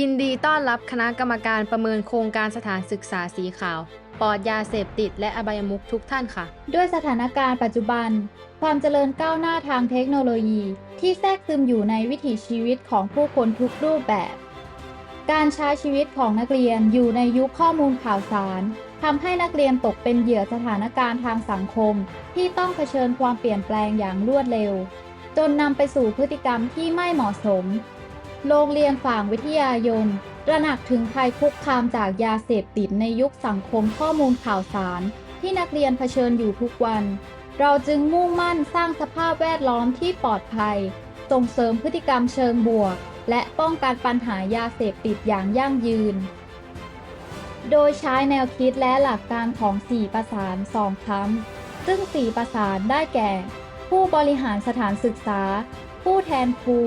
ยินดีต้อนรับคณะกรรมการประเมินโครงการสถานศึกษาสีขาว ปลอดยาเสพติดและอบายมุขทุกท่านค่ะ ด้วยสถานการณ์ปัจจุบัน ความเจริญก้าวหน้าทางเทคโนโลยี ที่แทรกซึมอยู่ในวิถีชีวิตของผู้คนทุกรูปแบบ การใช้ชีวิตของนักเรียนอยู่ในยุคข้อมูลข่าวสารทำให้นักเรียนตกเป็นเหยื่อสถานการณ์ทางสังคม ที่ต้องเผชิญความเปลี่ยนแปลงอย่างรวดเร็ว จนนำไปสู่พฤติกรรมที่ไม่เหมาะสม โรงเรียนฝ่างวิทยายนระหนักถึงภัยคุกคามจากยาเสพติดในยุคสังคมข้อมูลข่าวสาร ที่นักเรียนเผชิญอยู่ทุกวัน เราจึงมุ่งมั่นสร้างสภาพแวดล้อมที่ปลอดภัย ส่งเสริมพฤติกรรมเชิงบวก และป้องกันปัญหายาเสพติดอย่างยั่งยืน โดยใช้แนวคิดและหลักการของ 4 ประสาน2คำซึ่ง 4 ประสานได้แก่ ผู้บริหารสถานศึกษา ผู้แทนครู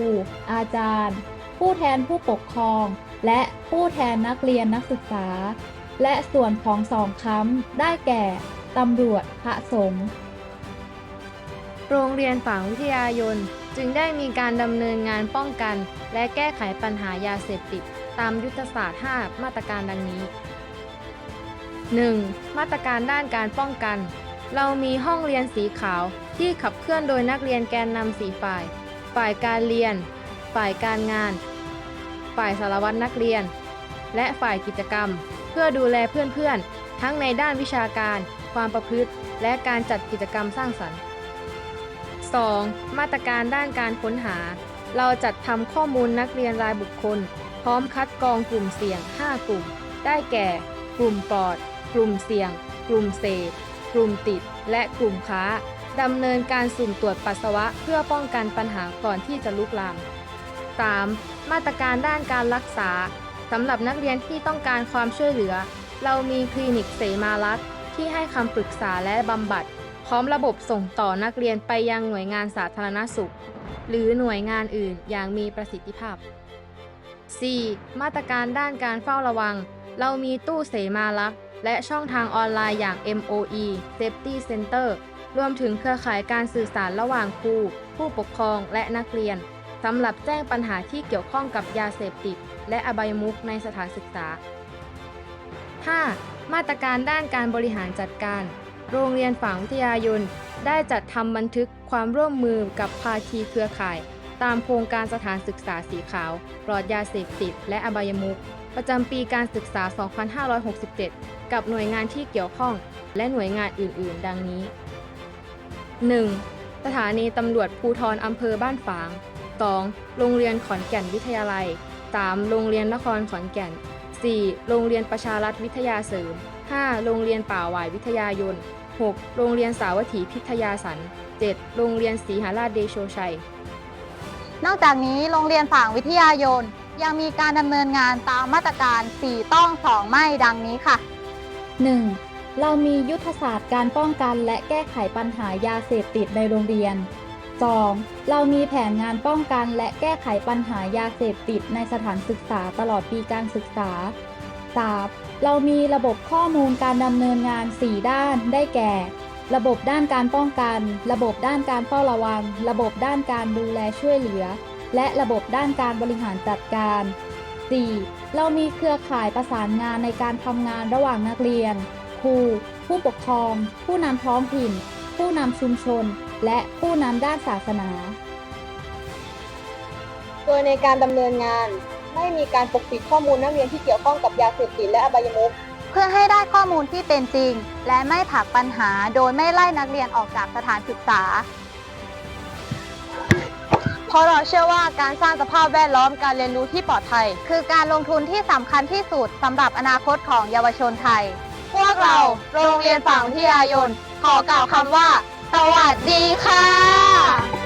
อาจารย์ ผู้แทนผู้ปกครอง และผู้แทนนักเรียนนักศึกษา และส่วนของสองค้ำได้แก่ตำรวจพระสงฆ์โรงเรียนฝางวิทยายนจึงได้มีการดำเนินงานป้องกัน และแก้ไขปัญหายาเสพติด ตามยุทธศาสตร์ 5 มาตรการดังนี้ 1. มาตรการด้านการป้องกัน เรามีห้องเรียนสีขาวที่ขับเคลื่อนโดยนักเรียนแกนนำสีฝ่าย ฝ่ายการเรียน ฝ่ายการงาน ฝ่ายสารวัตรนักเรียน และฝ่ายกิจกรรม เพื่อดูแลเพื่อนๆ ทั้งในด้านวิชาการ ความประพฤติ และการจัดกิจกรรมสร้างสรรค์ 2. มาตรการด้านการค้นหา เราจัดทำข้อมูลนักเรียนรายบุคคล พร้อมคัดกรองกลุ่มเสี่ยง 5 กลุ่ม ได้แก่ กลุ่มปลอด กลุ่มเสี่ยง กลุ่มเสพกลุ่มติด และกลุ่มค้าดำเนินการสุ่มตรวจปัสสาวะเพื่อป้องกันปัญหาก่อนที่จะลุกลาม 3. มาตรการด้านการรักษาสำหรับนักเรียนที่ต้องการความช่วยเหลือ เรามีคลินิกเสมารักษ์ที่ให้คำปรึกษาและบำบัด พร้อมระบบส่งต่อนักเรียนไปยังหน่วยงานสาธารณสุข หรือหน่วยงานอื่นอย่างมีประสิทธิภาพ 4. มาตรการด้านการเฝ้าระวัง เรามีตู้เสมารักษ์และช่องทางออนไลน์อย่าง MOE Safety Center รวมถึงเครือข่ายการสื่อสารระหว่างครู ผู้ปกครองและนักเรียน สำหรับแจ้งปัญหาที่เกี่ยวข้องกับยาเสพติด และอบายมุขในสถานศึกษา 5. มาตรการด้านการบริหารจัดการ โรงเรียนฝางวิทยายนได้จัดทำบันทึกความร่วมมือกับภาคีเครือข่าย ตามโครงการสถานศึกษาสีขาวปลอดยาเสพติดและอบายมุขประจำปีการศึกษา 2567 กับหน่วยงานที่เกี่ยวข้อง และหน่วยงานอื่น ๆ ดังนี้ 1. สถานีตำรวจภูทรอำเภอบ้านฝาง 2. โรงเรียนขอนแก่นวิทยาลัย 3. โรงเรียนนครขอนแก่น 4. โรงเรียนประชารัฐวิทยาเสริม 5. โรงเรียนป่าหวายวิทยายน 6. โรงเรียนสาวัตถีพิทยาสัน 7. โรงเรียนศรีหราชเดโชชัย นอกจากนี้โรงเรียนฝางวิทยายน ยังมีการดำเนินงานตามมาตรการ 4 ต้อง 2 ไม่ดังนี้ค่ะ 1. เรามียุทธศาสตร์การป้องกันและแก้ไขปัญหายาเสพติดในโรงเรียน 2. เรามีแผนงานป้องกันและแก้ไขปัญหายาเสพติดในสถานศึกษาตลอดปีการศึกษา 3. เรามีระบบข้อมูลการดำเนินงาน 4 ด้านได้แก่ ระบบด้านการป้องกัน ระบบด้านการเฝ้าระวัง ระบบด้านการดูแลช่วยเหลือ และระบบด้านการบริหารจัดการ 4. เรามีเครือข่ายประสานงานในการทำงานระหว่างนักเรียน ครู ผู้ปกครอง ผู้นำท้องถิ่น ผู้นำชุมชน และผู้นำด้านศาสนา โดยในการดำเนินงานไม่มีการปกปิดข้อมูลนักเรียนที่เกี่ยวข้องกับยาเสพติดและอบายมุขเพื่อให้ได้ข้อมูลที่เป็นจริง และไม่ผลักปัญหาโดยไม่ไล่นักเรียนออกจากสถานศึกษา เพราะเราเชื่อว่าการสร้างสภาพแวดล้อมการเรียนรู้ที่ปลอดภัย คือการลงทุนที่สำคัญที่สุดสำหรับอนาคตของเยาวชนไทย กเรา โรงเรียนฝั่งที่ยายน ขอกล่าวคำว่า สวัสดีค่ะ